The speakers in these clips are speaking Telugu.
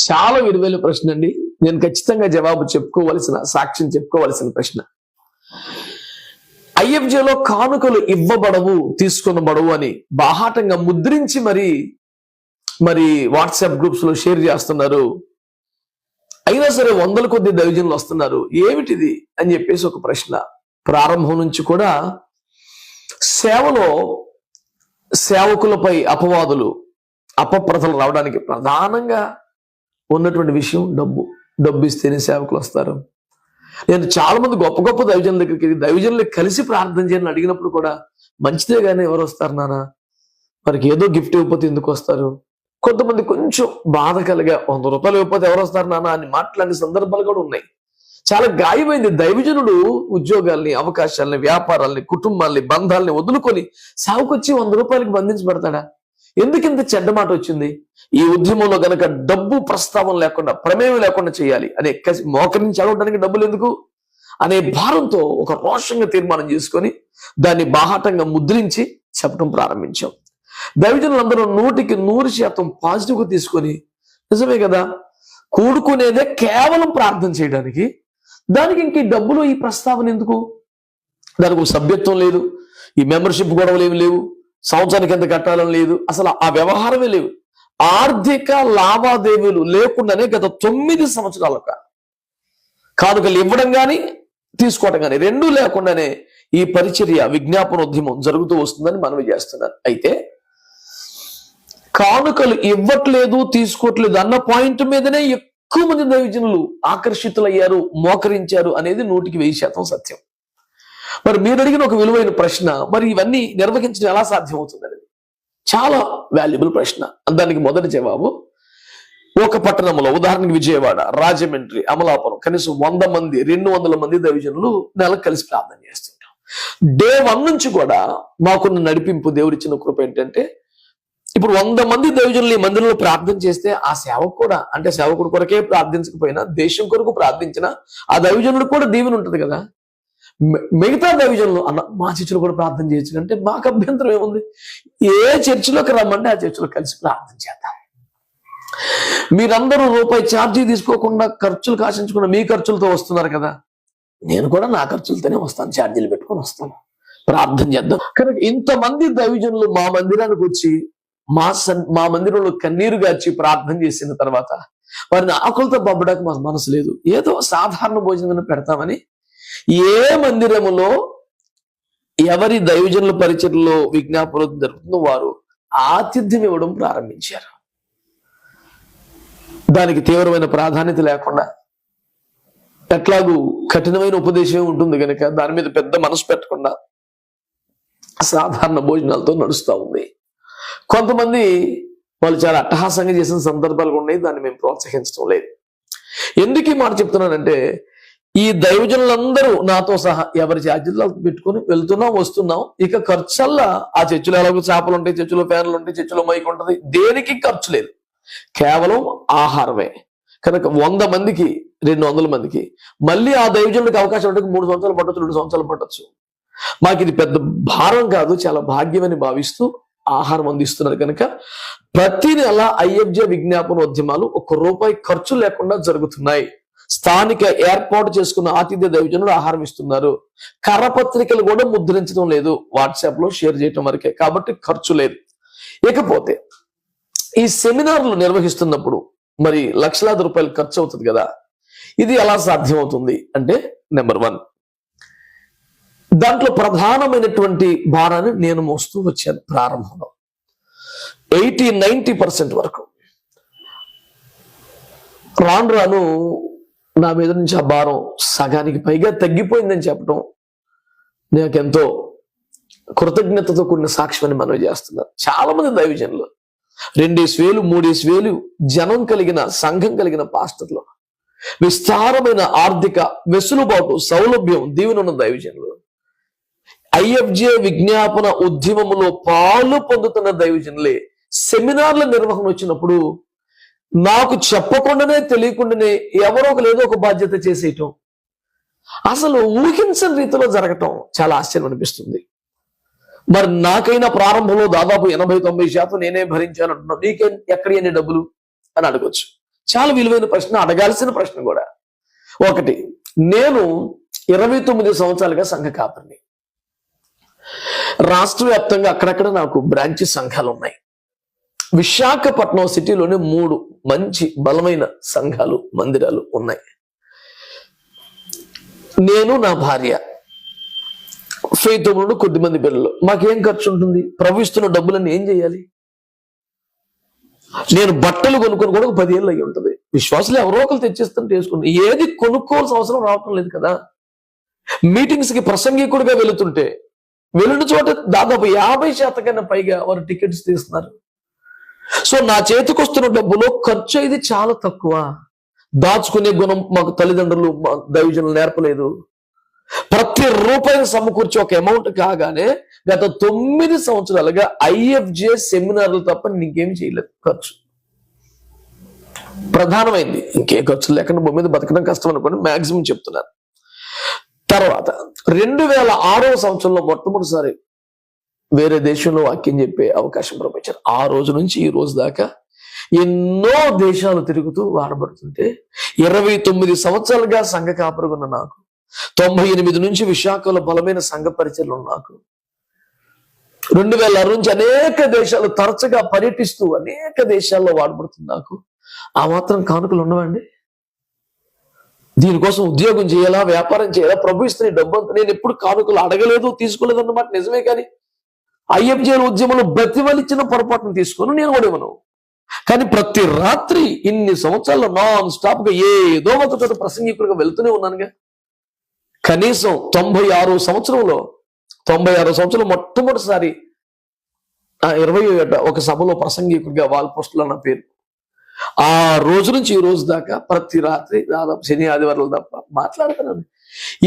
చాలా విలువైన ప్రశ్న అండి. నేను ఖచ్చితంగా జవాబు చెప్పుకోవలసిన సాక్ష్యం చెప్పుకోవలసిన ప్రశ్న. ఐఎఫ్జేలో కానుకలు ఇవ్వబడవు తీసుకునబడవు అని బాహాటంగా ముద్రించి మరి మరి వాట్సాప్ గ్రూప్స్లో షేర్ చేస్తున్నారు. అయినా సరే వందల కొద్ది దైవజనులు వస్తున్నారు. ఏమిటిది అని చెప్పేసి ఒక ప్రశ్న. ప్రారంభం నుంచి కూడా సేవలో సేవకులపై అపవాదులు అపప్రథలు రావడానికి ప్రధానంగా ఉన్నటువంటి విషయం డబ్బు డబ్బు ఇస్తేనే సేవకులు వస్తారు. నేను చాలా మంది గొప్ప గొప్ప దైవజనుల దగ్గరికి వెళ్ళి దైవజనులు కలిసి ప్రార్థన చేయాలని అడిగినప్పుడు కూడా మంచిదే కానీ ఎవరు వస్తారు నానా? వారికి ఏదో గిఫ్ట్ ఇవ్వకపోతే ఎందుకు వస్తారు? కొంతమంది కొంచెం బాధ కలిగా వంద రూపాయలు ఇవ్వకపోతే ఎవరు వస్తారు నానా? అని మాట్లాడే సందర్భాలు కూడా ఉన్నాయి. చాలా గాయమైంది. దైవజనుడు ఉద్యోగాల్ని అవకాశాలని వ్యాపారాల్ని కుటుంబాల్ని బంధాలని వదులుకొని సాగుకొచ్చి వంద రూపాయలకి బంధించబడతాడా ఎందుకు ఇంత చెడ్డ మాట వచ్చింది? ఈ ఉద్యమంలో గనక డబ్బు ప్రస్తావన లేకుండా ప్రమేయం లేకుండా చేయాలి అనే మోకరించి అడగడానికి డబ్బులు ఎందుకు? అనే భారంతో ఒక రోషంగా తీర్మానం చేసుకొని దాన్ని బాహాటంగా ముద్రించి చెప్పడం ప్రారంభించాం. దైవజనులందరూ నూటికి నూరు శాతం పాజిటివ్గా తీసుకొని నిజమే కదా? కూడుకునేదే కేవలం ప్రార్థన చేయడానికి. దానికి ఇంక ఈ డబ్బులు ఈ ప్రస్తావన ఎందుకు? దానికి సభ్యత్వం లేదు. ఈ మెంబర్షిప్ గొడవలు ఏమి లేవు. సంవత్సరానికి ఎంత కట్టాలని లేదు. అసలు ఆ వ్యవహారమే లేవు. ఆర్థిక లావాదేవీలు లేకుండానే గత తొమ్మిది సంవత్సరాలుగా కానుకలు ఇవ్వడం కానీ తీసుకోవడం కానీ రెండూ లేకుండానే ఈ పరిచర్య విజ్ఞాపన ఉద్యమం జరుగుతూ వస్తుందని మనవి చేస్తున్నారు. అయితే కానుకలు ఇవ్వట్లేదు తీసుకోవట్లేదు అన్న పాయింట్ మీదనే ఎక్కువ మంది దైవజనులు ఆకర్షితులయ్యారు మోకరించారు అనేది నూటికి వెయ్యి శాతం సత్యం. మరి మీరు అడిగిన ఒక విలువైన ప్రశ్న మరి ఇవన్నీ నిర్వహించడం ఎలా సాధ్యమవుతుంది అనేది చాలా వాల్యుబుల్ ప్రశ్న. దానికి మొదటి జవాబు ఒక పట్టణంలో ఉదాహరణకి విజయవాడ రాజమండ్రి అమలాపురం కనీసం వంద మంది రెండు వందల మంది దైవజనులు నెలకు కలిసి ప్రార్థన చేస్తుంటాం. డే వన్ నుంచి కూడా మాకున్న నడిపింపు దేవుడిచ్చిన కృప ఏంటంటే ఇప్పుడు వంద మంది దైవజనులు ఈ మందిరంలో ప్రార్థన చేస్తే ఆ సేవకు కూడా అంటే సేవకుడు కొరకే ప్రార్థించకపోయినా దేశం కొరకు ప్రార్థించిన ఆ దైవజనుడు కూడా దీవెన ఉంటుంది కదా? మిగతా దైవజనులు అన్న మా చర్చిలో కూడా ప్రార్థన చేయొచ్చు అంటే మాకు అభ్యంతరం ఏముంది? ఏ చర్చిలోకి రమ్మంటే ఆ చర్చిలో కలిసి ప్రార్థన చేద్దాం. మీరందరూ రూపాయి ఛార్జీ తీసుకోకుండా ఖర్చులు కాశించకుండా మీ ఖర్చులతో వస్తున్నారు కదా? నేను కూడా నా ఖర్చులతోనే వస్తాను ఛార్జీలు పెట్టుకొని వస్తాను. ప్రార్థన చేద్దాం. కనుక ఇంతమంది దైవజనులు మా మందిరానికి వచ్చి మా సన్ మా మందిరంలో కన్నీరు గార్చి ప్రార్థన చేసిన తర్వాత వారిని ఆకులతో పంపడానికి మాకు మనసు లేదు. ఏదో సాధారణ భోజనం పెడతామని ఏ మందిరములో ఎవరి దైవజనుల పరిచయలో విజ్ఞాపనం జరుగుతుందో వారు ఆతిథ్యం ఇవ్వడం ప్రారంభించారు. దానికి తీవ్రమైన ప్రాధాన్యత లేకుండా ఎట్లాగూ కఠినమైన ఉపదేశం ఉంటుంది కనుక దాని మీద పెద్ద మనసు పెట్టకుండా సాధారణ భోజనాలతో నడుస్తూ ఉంది. కొంతమంది వాళ్ళు చాలా అట్టహాసంగా చేసిన సందర్భాలు ఉన్నాయి దాన్ని మేము ప్రోత్సహించడం లేదు. ఎందుకు ఈ మాట చెప్తున్నానంటే ఈ దైవజనులందరూ నాతో సహా ఎవరి ఛార్జీలు పెట్టుకొని వెళ్తున్నాం వస్తున్నాం. ఇక ఖర్చల్లా ఆ చర్చిలో ఎలాగో చేపలు ఉంటాయి చర్చిలో ఫ్యాన్లు ఉంటాయి చర్చిలో మైక్ ఉంటుంది. దేనికి ఖర్చు లేదు. కేవలం ఆహారమే. కనుక వంద మందికి రెండు వందల మందికి మళ్ళీ ఆ దైవజనుడికి అవకాశం ఉంటుంది మూడు సంవత్సరాలు పట్టచ్చు రెండు సంవత్సరాలు పట్టచ్చు. మాకు ఇది పెద్ద భారం కాదు చాలా భాగ్యమని భావిస్తూ ఆహారం అందిస్తున్నారు కనుక ప్రతి నెల ఐఎఫ్జే విజ్ఞాపన ఉద్యమాలు ఒక్క రూపాయి ఖర్చు లేకుండా జరుగుతున్నాయి. స్థానిక ఏర్పాటు చేసుకున్న ఆతిథ్య దైవజనులు ఆహారం ఇస్తున్నారు. కరపత్రికలు కూడా ముద్రించడం లేదు. వాట్సాప్లో షేర్ చేయటం వరకే. కాబట్టి ఖర్చు లేదు. ఇకపోతే ఈ సెమినార్లు నిర్వహిస్తున్నప్పుడు మరి లక్షలాది రూపాయలు ఖర్చు అవుతుంది కదా. ఇది ఎలా సాధ్యమవుతుంది అంటే నెంబర్ వన్. దాంట్లో ప్రధానమైనటువంటి భారాన్ని నేను మోస్తూ వచ్చాను ప్రారంభంలో. ఎయిటీ నైన్టీ పర్సెంట్ వరకు. రాను రాను నా మీద నుంచి ఆ భారం సగానికి పైగా తగ్గిపోయిందని చెప్పడం నాకెంతో కృతజ్ఞతతో కూడిన సాక్ష్యాన్ని మనవి చేస్తున్నారు. చాలా మంది దైవజనులు. రెండేసి వేలు మూడేసి వేలు జనం కలిగిన సంఘం కలిగిన పాస్టర్లు. విస్తారమైన ఆర్థిక వెసులుబాటు సౌలభ్యం దీవెనున్న దైవజనులు. ఐఎఫ్జే విజ్ఞాపన ఉద్యమంలో పాలు పొందుతున్న దైవజనులే సెమినార్ల నిర్వహణ వచ్చినప్పుడు నాకు చెప్పకుండానే తెలియకుండానే ఎవరో ఒక లేదో ఒక బాధ్యత చేసేయటం. అసలు ఊహించని రీతిలో జరగటం చాలా ఆశ్చర్యం అనిపిస్తుంది. మరి నాకైనా ప్రారంభంలో దాదాపు ఎనభై తొంభై శాతం నేనే భరించాను అంటున్నాను నీకే ఎక్కడి ఎన్ని డబ్బులు అని అడగొచ్చు. చాలా విలువైన ప్రశ్న అడగాల్సిన ప్రశ్న కూడా. ఒకటి నేను ఇరవై తొమ్మిది సంవత్సరాలుగా సంఘ కాపరిని. రాష్ట్ర వ్యాప్తంగా అక్కడక్కడ నాకు బ్రాంచి సంఘాలు ఉన్నాయి విశాఖపట్నం సిటీలోనే మూడు మంచి బలమైన సంఘాలు మందిరాలు ఉన్నాయి. నేను నా భార్య ఫెయిత్ కొద్ది మంది పిల్లలు. మాకేం ఖర్చు ఉంటుంది? ప్రవహిస్తున్న డబ్బులన్నీ ఏం చేయాలి? నేను బట్టలు కొనుక్కొని కూడా ఒక పదిహేళ్ళు అయ్యి ఉంటుంది. విశ్వాసులు ఎవరో ఒకరు తెచ్చిస్తుంటే వేసుకుంటే ఏది కొనుక్కోవాల్సిన అవసరం రావటం లేదు కదా. మీటింగ్స్కి ప్రసంగికుడిగా వెళుతుంటే వెళ్ళిన చోట దాదాపు యాభై శాతం కన్నా పైగా వారు టికెట్స్ తీస్తున్నారు. సో నా చేతికి వస్తున్న డబ్బులో ఖర్చు అయితే చాలా తక్కువ. దాచుకునే గుణం మాకు తల్లిదండ్రులు మా దైవజనులు నేర్పలేదు. ప్రతి రూపాయిని సమకూర్చి ఒక అమౌంట్ కాగానే గత తొమ్మిది సంవత్సరాలుగా ఐఎఫ్జే సెమినార్లు తప్ప నీకేం చేయలేదు ఖర్చు. ప్రధానమైంది ఇంకే ఖర్చు లేకుండా భూమి మీద బతకడం కష్టం అనుకోండి మాక్సిమం చెప్తున్నాను. తర్వాత రెండు వేల ఆరో సంవత్సరంలో మొట్టమొదటిసారి వేరే దేశంలో వాక్యం చెప్పే అవకాశం ప్రపంచారు ఆ రోజు నుంచి ఈ రోజు దాకా ఎన్నో దేశాలు తిరుగుతూ వాడబడుతుంటే ఇరవై తొమ్మిది సంవత్సరాలుగా సంఘ కాపురుగున్న నాకు తొంభై ఎనిమిది నుంచి విశాఖలో బలమైన సంఘ పరిచయలు నాకు రెండు వేల ఆరు నుంచి అనేక దేశాలు తరచుగా పర్యటిస్తూ అనేక దేశాల్లో వాడబడుతుంది నాకు. ఆ మాత్రం కానుకలు ఉండవండి. దీనికోసం ఉద్యోగం చేయాలా వ్యాపారం చేయాలా ప్రభు ఇస్తున్న డబ్బు నేను ఎప్పుడు కానుకలు అడగలేదు తీసుకోలేదు అన్నమాట నిజమే కానీ ఐఎఫ్జేల ఉద్యమంలో బ్రతివలిచ్చిన పొరపాటును తీసుకొని నేను కూడా ఇవ్వను. కానీ ప్రతి రాత్రి ఇన్ని సంవత్సరాలు నాన్ స్టాప్గా ఏదో ఒక చోట ప్రసంగికుడిగా వెళ్తూనే ఉన్నానుగా. కనీసం తొంభై ఆరో సంవత్సరంలో తొంభై ఆరో సంవత్సరంలో మొట్టమొదటిసారి ఆ ఇరవై ఒక సభలో ప్రసంగికుడిగా వాల్ పోస్టులో నా పేరు. ఆ రోజు నుంచి ఈ రోజు దాకా ప్రతి రాత్రి దాదాపు శని ఆదివారాలు తప్ప మాట్లాడుతున్నాను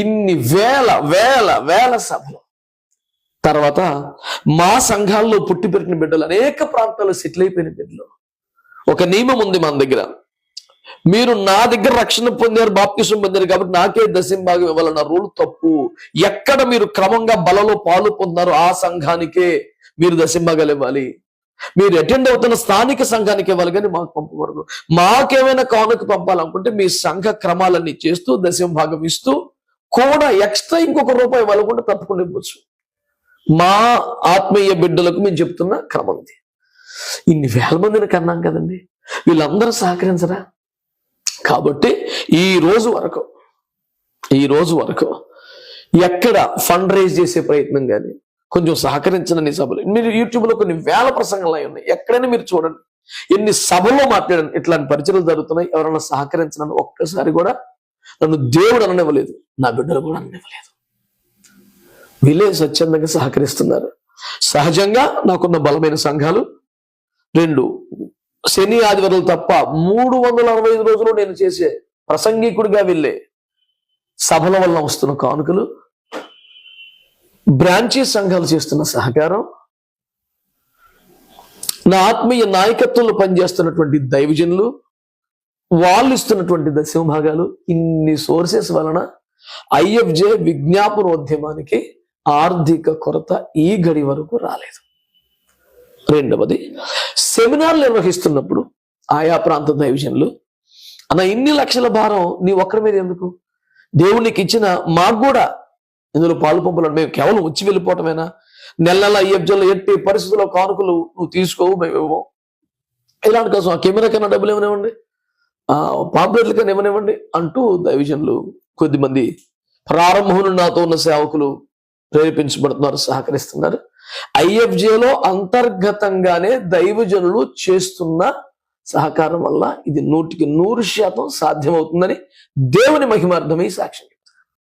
ఇన్ని వేల వేల వేల సభలు. తర్వాత మా సంఘాల్లో పుట్టి పెరిగిన బిడ్డలు అనేక ప్రాంతాల్లో సెటిల్ అయిపోయిన బిడ్డలు. ఒక నియమం ఉంది మన దగ్గర. మీరు నా దగ్గర రక్షణ పొందారు బాప్తిసం పొందారు కాబట్టి నాకే దశంభాగం ఇవ్వాలన్న రూల్ తప్పు. ఎక్కడ మీరు క్రమంగా బలలో పాలు పొందారో ఆ సంఘానికే మీరు దశంభాగాలు ఇవ్వాలి. మీరు అటెండ్ అవుతున్న స్థానిక సంఘానికి ఇవ్వాలి కానీ మాకు పంపకూడదు. మాకేమైనా కానుక పంపాలనుకుంటే మీ సంఘ క్రమాలన్నీ చేస్తూ దశం భాగం ఇస్తూ కూడా ఎక్స్ట్రా ఇంకొక రూపాయి ఇవ్వాలనుకుంటే తప్పకుండా ఇవ్వచ్చు. మా ఆత్మీయ బిడ్డలకు మేము చెప్తున్న క్రమం ఇది. ఇన్ని వేల మందిని కన్నాం కదండి. వీళ్ళందరూ సహకరించరా? కాబట్టి ఈ రోజు వరకు ఈ రోజు వరకు ఎక్కడ ఫండ్ రైజ్ చేసే ప్రయత్నం కానీ కొంచెం సహకరించిన నీ సభలు. మీరు యూట్యూబ్లో కొన్ని వేల ప్రసంగాలు అయి ఉన్నాయి. ఎక్కడైనా మీరు చూడండి. ఎన్ని సభల్లో మాట్లాడండి. ఇట్లాంటి పరిచయలు జరుగుతున్నాయి. ఎవరైనా సహకరించనని ఒక్కసారి కూడా నన్ను దేవుడు అననివ్వలేదు. నా బిడ్డలు కూడా అననివ్వలేదు. వీళ్ళే స్వచ్ఛందంగా సహకరిస్తున్నారు. సహజంగా నాకున్న బలమైన సంఘాలు రెండు శని ఆదివారాలు తప్ప మూడు వందల అరవై ఐదు రోజులు నేను చేసే ప్రసంగికుడిగా వెళ్ళే సభల వల్ల వస్తున్న కానుకలు బ్రాంచీ సంఘాలు చేస్తున్న సహకారం నా ఆత్మీయ నాయకత్వంలో పనిచేస్తున్నటువంటి దైవజనులు వాళ్ళు ఇస్తున్నటువంటి దశమభాగాలు ఇన్ని సోర్సెస్ వలన ఐఎఫ్జే విజ్ఞాపనోద్యమానికి ఆర్థిక కొరత ఈ గడి వరకు రాలేదు. రెండవది సెమినార్లు నిర్వహిస్తున్నప్పుడు ఆయా ప్రాంత దైవజనులు అన్న ఇన్ని లక్షల భారం నీ ఒక్కరి మీద ఎందుకు? దేవునికి ఇచ్చిన మాకు కూడా. ఇందులో పాలు పంపులను మేము కేవలం వచ్చి వెళ్ళిపోవటమేనా? నెల నెల అయ్యబ్జల్లో ఎట్టి పరిస్థితుల్లో కానుకలు నువ్వు తీసుకోవు మేము ఇవ్వము. ఇలాంటి కోసం ఆ కెమెరా కన్నా డబ్బులు ఏమనివ్వండి? ఆ కన్నా ఇవ్వనివ్వండి అంటూ దైవజనులు కొద్దిమంది ప్రారంభం నుండి నాతో ఉన్న సేవకులు ప్రేరేపించబడుతున్నారు సహకరిస్తున్నారు. ఐఎఫ్జేలో అంతర్గతంగానే దైవజనులు చేస్తున్న సహకారం వల్ల ఇది నూటికి నూరు శాతం సాధ్యమవుతుందని దేవుని మహిమార్థమై సాక్ష్యం.